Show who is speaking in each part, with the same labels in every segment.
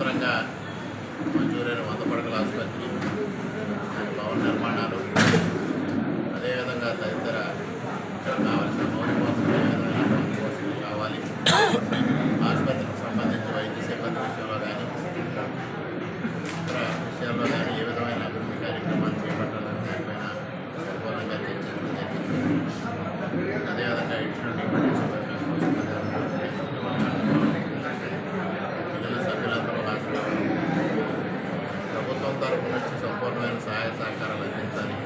Speaker 1: ఇవాళ మంజూరైన వంద పడకల ఆసుపత్రి దాని భవన నిర్మాణాలు అదేవిధంగా తదితర ఇక్కడ కావాల్సిన మౌలిక వసతులు ఏ విధమైన కావాలి. ఆసుపత్రికి సంబంధించి వైద్య సిబ్బంది విషయంలో కానీ ఇతర విషయాల్లో కానీ ఏ విధమైన అభివృద్ధి కార్యక్రమాలు చేపట్టాలని దానిపైన సంపూర్ణంగా చర్చించడం జరిగింది అదేవిధంగా ఇటువంటి మిగిలిన సభ్యులందరూ హాజరు ప్రభుత్వం తరపు నుంచి సంపూర్ణమైన సహాయ సహకారాలు అందించాలి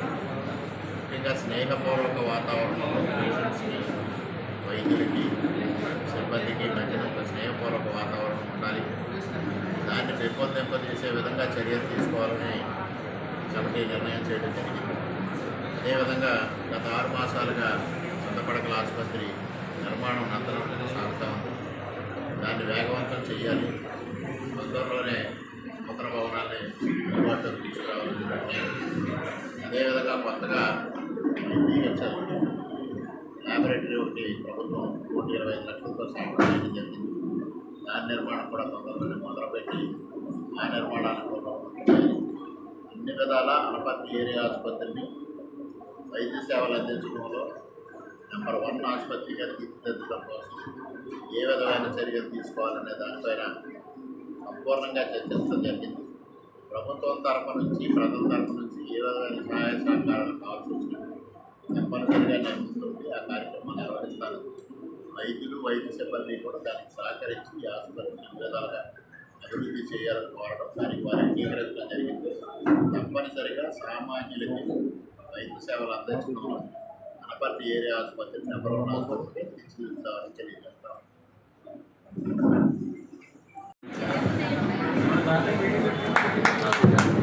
Speaker 1: ముఖ్యంగా స్నేహపూర్వక వాతావరణంలో పేషెంట్స్కి వైద్యులకి సిబ్బందికి మధ్యన ఒక స్నేహపూర్వక వాతావరణం ఉండాలి. దాన్ని పెంపొందింపజేసే విధంగా చర్యలు తీసుకోవాలని కమిటీ నిర్ణయం చేయడం జరిగింది. అదేవిధంగా గత ఆరు మాసాలుగా సొంతపడకల ఆసుపత్రి నిర్మాణం నందనం సాగుతూ ఉంది. దాన్ని వేగవంతం చేయాలి. అదేవిధంగా కొత్తగా పిహెచ్ఎల్ ల్యాబొరేటరీ ఒకటి ప్రభుత్వం కోటి ఇరవై ఐదు లక్షలతో శాంక్షన్ జరిగింది. దాని నిర్మాణం కూడా తొందరలోనే మొదలుపెట్టి ఆ నిర్మాణాన్ని కూడా అన్ని విధాల అనపర్తి ఏరియా ఆసుపత్రిని వైద్య సేవలు అందించడంలో నెంబర్ వన్ ఆసుపత్రిగా తీర్చిదిద్దడం కోసం ఏ విధమైన చర్యలు తీసుకోవాలనే దానిపైన సంపూర్ణంగా చర్చించడం జరిగింది. ప్రభుత్వం తరపు నుంచి ప్రజల తరపు నుంచి ఏ విధమైన సహాయ సహకారాలు కావాల్సి తప్పనిసరిగా నేను ఆ కార్యక్రమాన్ని నిర్వహిస్తారు. వైద్యులు వైద్య సిబ్బంది కూడా దానికి సహకరించి ఈ ఆసుపత్రిని విధాలుగా అభివృద్ధి చేయాలని కోరడం దానికి వారు అంగీకరించడం జరిగింది. తప్పనిసరిగా సామాన్యులకి వైద్య సేవలు అందించడంలో అనపర్తి ఏరియా ఆసుపత్రి నెంబర్ వన్ ఆసుపత్రి తీర్చిదిద్దామని తెలియజేస్తాం. Gracias.